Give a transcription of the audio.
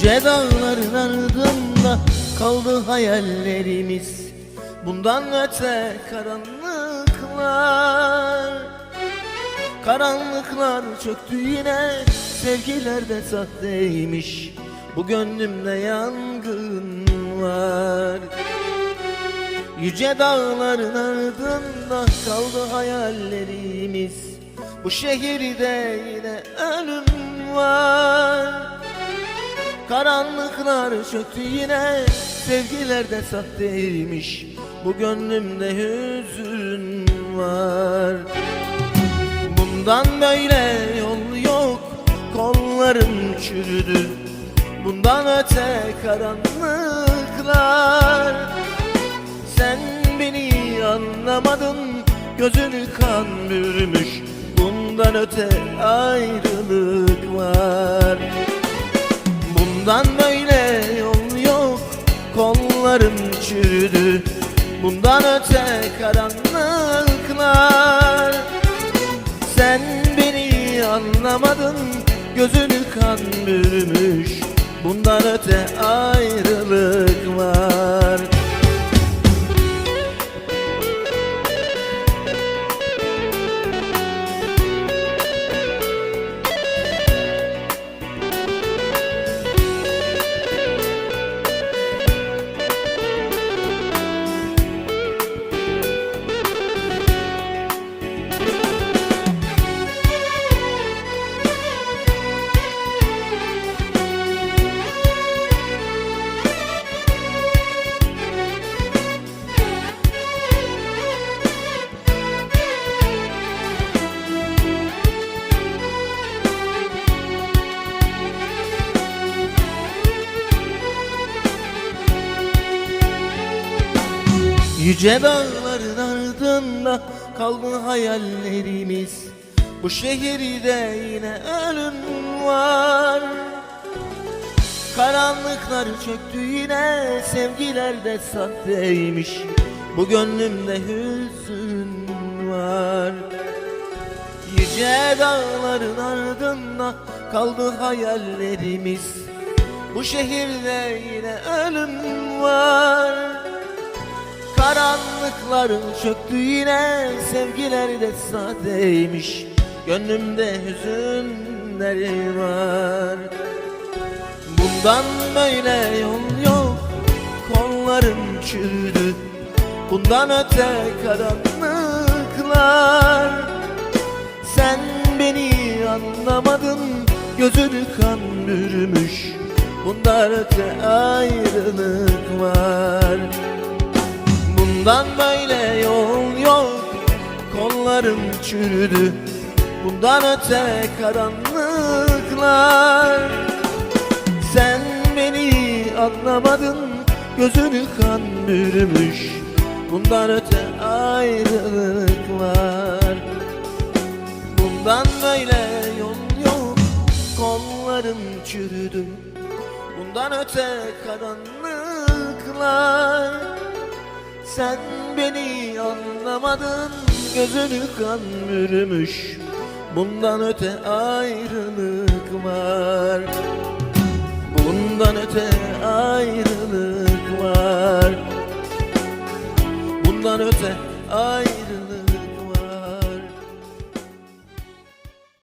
Yüce dağların ardında kaldı hayallerimiz. Bundan öte karanlıklar Karanlıklar çöktü yine Sevgiler de sahteymiş. Bu gönlümde yangın var Yüce dağların ardında kaldı hayallerimiz. Bu şehirde yine ölüm var Karanlıklar çöktü yine. Sevgiler de sahteymiş Bu gönlümde hüzün var. Bundan böyle yol yok. Kollarım çürüdü. Bundan öte karanlıklar. Sen beni anlamadın. Gözünü kan bürümüş. Bundan öte ayrılık var Bundan böyle yol yok Kollarım çürüdü. Bundan öte karanlıklar. Sen beni anlamadın Gözünü kan bürümüş. Bundan öte ayrılık Yüce dağların ardında kaldı hayallerimiz. Bu şehirde yine ölüm var. Karanlıklar çöktü yine sevgiler de sahteymiş. Bu gönlümde hüzün var. Yüce dağların ardında kaldı hayallerimiz. Bu şehirde yine ölüm var Karanlıklar çöktü yine Sevgiler de sadeymiş. Gönlümde hüzünler var. Bundan böyle yol yok Kollarım çürüdü. Bundan öte karanlıklar. Sen beni anlamadın Gözünü kan bürümüş. Bundan öte ayrılık var Bundan böyle yol yok. Kollarım çürüdü. Bundan öte karanlıklar. Sen beni anlamadın. Gözünü kan bürümüş. Bundan öte ayrılık var Bundan böyle yol yok. Kollarım çürüdü. Bundan öte karanlıklar sen beni anlamadın Gözünü kan bürümüş. Bundan öte ayrılık var. Bundan öte ayrılık